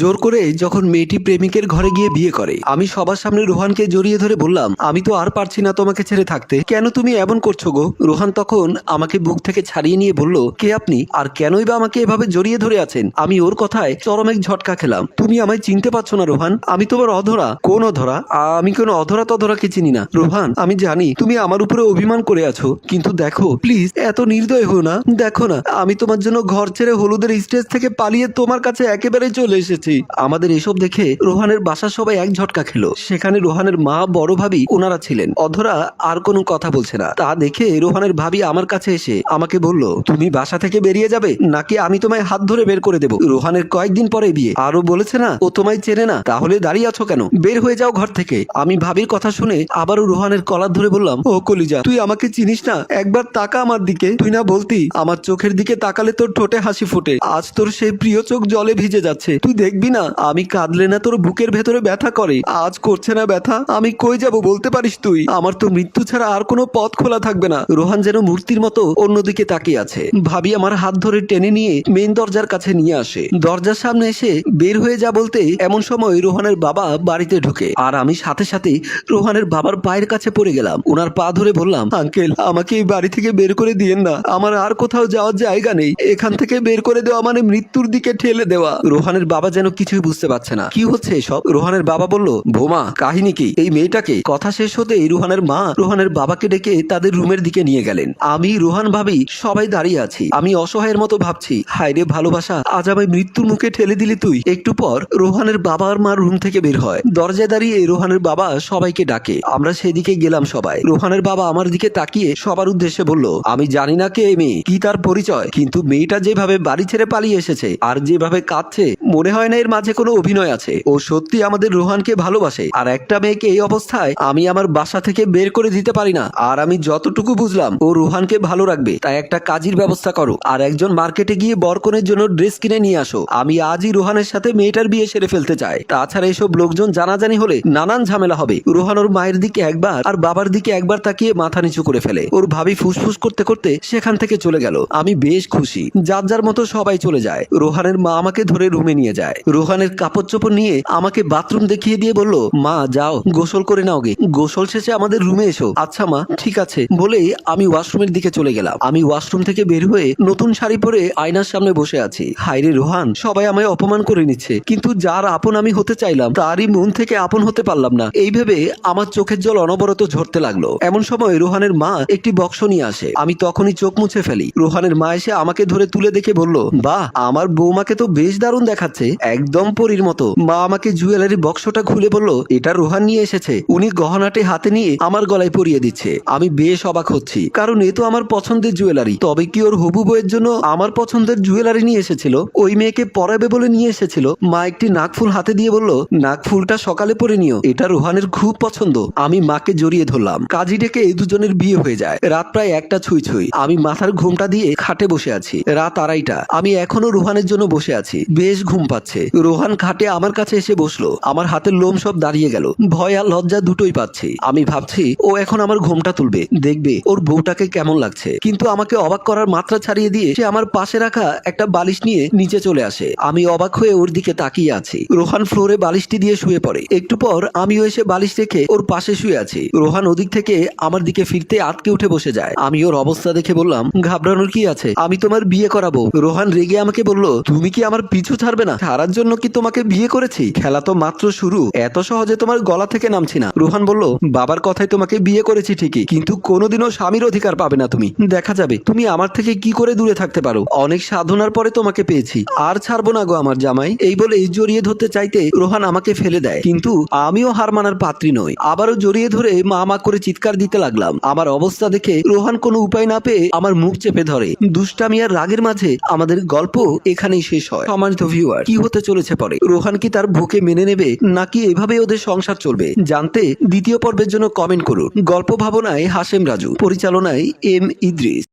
জোর করে যখন মেয়েটি প্রেমিকের ঘরে গিয়ে বিয়ে করে, আমি সবার সামনে রোহানকে জড়িয়ে ধরে বললাম, আমি তো আর পারছি না তোমাকে ছেড়ে থাকতে। কেন তুমি এমন করছ গো? রোহান তখন আমাকে বুক থেকে ছাড়িয়ে নিয়ে বলল, কে আপনি? আর কেনই বা আমাকে এভাবে জড়িয়ে ধরে আছেন? আমি ওর কথায় চরম এক ঝটকা খেলাম। তুমি আমায় চিনতে পারছ না রোহান। আমি তোমার অধরা। কোন অধরা? আমি কোনো অধরা তধরাকে চিনি না। রোহান, আমি জানি তুমি আমার উপরে অভিমান করে আছো। কিন্তু দেখো, প্লিজ, এত নির্দয় হো না। দেখো না, আমি তোমার জন্য ঘর ছেড়ে হলুদের স্টেজ থেকে পালিয়ে তোমার কাছে একেবারে চলে এসেছি। আমাদের এসব দেখে রোহানের বাসা সবাই এক ঝটকা খেলো। সেখানে রোহানের মা বড় ভাবি ওনারা ছিলেন। অধরা আর কোনো কথা বলছে না। তা দেখে রোহানের ভাবি আমার কাছে এসে আমাকে বলল, তুমি বাসা থেকে বেরিয়ে যাবে? নাকি আমি তোমায় হাত ধরে বের করে দেবো? রোহানের কয়েকদিন পরে বিয়ে। আরও বলেছে না, ও তোমায় চেনে না, তাহলে দাঁড়িয়ে আছো কেন? বের হয়ে যাও ঘর থেকে। আমি ভাবির কথা শুনে আবারও রোহানের কলার ধরে বললাম, ও কলিজা, তুই আমাকে চিনিস না? একবার তাকা আমার দিকে, তুই না বলতি, আমার চোখের দিকে তাকালে তোর ঠোঁটে হাসি ফোটে। আজ তোর সেই প্রিয় চোখ জলে ভিজে যাচ্ছে। তুই দেখবি না? আমি কাঁদলে না তোর বুকের ভেতরে ব্যথা করে। আজ করছে না ব্যথা? আমি কই যাব বলতে পারিস তুই? আমার তো মৃত্যু ছাড়া আর কোনো পথ খোলা থাকবে না। রোহান যেন মূর্তির মতো অন্যদিকে তাকিয়ে আছে। ভাবি আমার হাত ধরে টেনে নিয়ে মেন দরজার কাছে নিয়ে আসে। দরজার সামনে এসে বের হয়ে যা বলতে এমন সময় রোহানের বাবা বাড়িতে ঢুকে। আর আমি সাথে সাথে রোহানের বাবার পায়ের কাছে পড়ে গেলাম। ওনার পা ধরে বললাম, আঙ্কেল, আমাকে এই বাড়ি থেকে বের করে দিয়েন না। আমার আর কোথাও যাওয়ার জায়গা নেই। এখান থেকে বের করে দেওয়া মানে মৃত্যুর দিকে ঠেলে দেওয়া। রোহানের বাবা যেন কিছুই বুঝতে পারছে না। কি হচ্ছে এসব? রোহানের বাবা বলল ভোমা কাহিনী কি? এই মেয়েটাকে? কথা শেষ হতেই রোহানের মা রোহানের বাবাকে ডেকে তাদের রুমের দিকে নিয়ে গেলেন। আমি রোহান ভাবি, সবাই দাঁড়িয়ে আছি। আমি অসহায়ের মতো ভাবছি। হায়রে ভালোবাসা, আজ আমায় মৃত্যুর মুখে ঠেলে দিলি তুই। একটু পর রোহানের বাবা আর রুম থেকে বের হয়। দরজায় দাঁড়িয়ে রোহানের বাবা সবাইকে ডাকে। আমরা সেদিকে গেলাম সবাই। রোহানের বাবা আমার দিকে তাকিয়ে সবার উদ্দেশ্যে বলল, আমি জানি না কে মেয়ে, কি তার পরিচয়, কিন্তু মেয়েটা যেভাবে বাড়ি ছেড়ে পালিয়ে এসেছে, আর যেভাবে কাঁদছে, মনে হয় না এর মাঝে কোনো অভিনয় আছে। ও সত্যি আমাদের রোহানকে ভালোবাসে। আর একটা মেয়েকে এই অবস্থায় আমি আমার বাসা থেকে বের করে দিতে পারি না। আর আমি যতটুকু বুঝলাম, ও রোহানকে ভালো রাখবে। তাই একটা কাজের ব্যবস্থা করো। আর একজন মার্কেটে গিয়ে বরকনের জন্য ড্রেস কিনে নিয়ে আসো। আমি আজই রোহানের সাথে মেয়েটার বিয়ে সেরে ফেলতে চাই। তাছাড়া এসব লোকজন জানাজানি হলে নানান ঝামেলা হবে। রোহান ওর মায়ের দিকে একবার আর বাবার দিকে একবার তাকিয়ে মাথা নিচু করে ফেলে। ওর ভাবি ফুসফুস করতে করতে সেখান থেকে চলে গেল। আমি বেশ খুশি। যার যার মতো সবাই চলে যায়। রোহানের মা আমাকে ধরে রুমে নিয়ে যায়। রোহানের কাপড় চোপড় নিয়ে আমাকে বাথরুম দেখিয়ে দিয়ে বলল, মা, যাও, গোসল করে নাও গে। গোসল শেষে আমাদের রুমে এসো। আচ্ছা মা, ঠিক আছে। বলেই আমি ওয়াশরুমের দিকে চলে গেলাম। আমি ওয়াশরুম থেকে বের হয়ে নতুন শাড়ি পরে আয়নার সামনে বসে আছি। হাইরে রোহান, সবাই আমায় অপমান করে নিচ্ছে। কিন্তু যার আপন আমি হতে চাইলাম, তারই মন থেকে আপন হতে পারলাম না। এই ভেবে আমার চোখের জল অনবরত ঝরতে লাগল। এমন সময় রোহানের মা একটি বক্স নিয়ে আসে। আমি তখনই চোখ মুছে ফেলি। রোহানের মা এসে আমাকে ধরে তুলে দেখে বলল, বাহ, আমার বৌমাকে তো বেশ দারুণ দেখাচ্ছে। একদম পরীর মতো। মা আমাকে জুয়েলারি বক্সটা খুলে বলল, এটা রোহান নিয়ে এসেছে। উনি গহনাটি হাতে নিয়ে আমার গলায় পরিয়ে দিচ্ছে। আমি বেশ অবাক হচ্ছি, কারণ এ তো আমার পছন্দের জুয়েলারি। তবে কি ওর হবু বইয়ের জন্য আমার পছন্দের জুয়েলারি নিয়ে এসেছিল? ওই মেয়েকে পরাবে বলে নিয়ে এসেছিল। মা একটি নাকফুল হাতে দিয়ে বলল, নাকফুলটা সকালে পরে নিও। এটা রোহানের খুব পছন্দ। আমি মাকে জড়িয়ে ধরলাম। কাজী ডেকে এই দুজনের বিয়ে হয়ে যায়। রাত প্রায় একটা ছুঁই ছুঁই। আমি মাথার ঘুমটা দিয়ে খাটে বসে আছি। রাত আড়াইটা। আমি এখনও রোহানের জন্য বসে আছি। বেশ ঘুম পাচ্ছে। রোহান খাটে আমার কাছে এসে বসল। আমার হাতের লোম সব দাঁড়িয়ে গেল। ভয় আর লজ্জা দুটোই পাচ্ছি। আমি ভাবছি, ও এখন আমার ঘুমটা তুলবে। দেখবে, ওর বউটাকে কেমন লাগছে। কিন্তু আমাকে অবাক করার মাত্রা ছাড়িয়ে দিয়ে সে আমার পাশে রাখা একটা বালিশ নিয়ে নিচে চলে আসে। আমি অবাক হয়ে ওর দিকে তাকিয়ে আছি। রোহান ফ্লোরে বালিশটি দিয়ে শুয়ে পড়ে। একটু পর আমিও এসে বালিশ রেখে ওর পাশে শুয়ে আছি। রোহান ওদিক থেকে আমার দিকে ফিরতে আটকে উঠে বসে যায়। আমি ওর অবস্থা দেখে বললাম, ঘাবড়ানোর কি আছে? আমি তোমার বিয়ে করাবো। রোহান রেগে আমাকে বলল, তুমি কি আমার পিছু ছাড়বে না? ছাড়ার জন্য কি তোমাকে বিয়ে করেছি? খেলা তো মাত্র শুরু। এত সহজে তোমার গলা থেকে নামছি না। রোহান বলল, বাবার কথায় তোমাকে বিয়ে করেছি ঠিকই, কিন্তু কোনোদিনও স্বামীর অধিকার পাবে না তুমি। দেখা যাবে, তুমি আমার থেকে কি করে দূরে থাকতে পারো? অনেক সাধনার পরে তোমাকে পেয়েছি। আর ছাড়বো না গো আমার জামাই। এই বলে জড়িয়ে ধরতে চাইতে রোহান আমাকে ফেলে দেয়। কিন্তু আমিও হার মানার পাত্রী নই। আবারও জড়িয়ে ধরে মা মা করে চিৎকার দিতে লাগলাম। আমার অবস্থা দেখে রোহান কোনো উপায় না পেয়ে আমার মুখ চেপে ধরে। দুষ্টামি আর রাগের মাঝে আমাদের গল্প এখানেই শেষ হয়। সম্মানিত ভিউয়ার কি হতে চলেছে পরে। রোহান কি তার ভুকে মেনে নেবে, নাকি এভাবে ওদের সংসার চলবে? জানতে দ্বিতীয় পর্বের জন্য কমেন্ট করুন। গল্প ভাবনায় হাসেম রাজু, পরিচালনায় এম ইদ্রিস।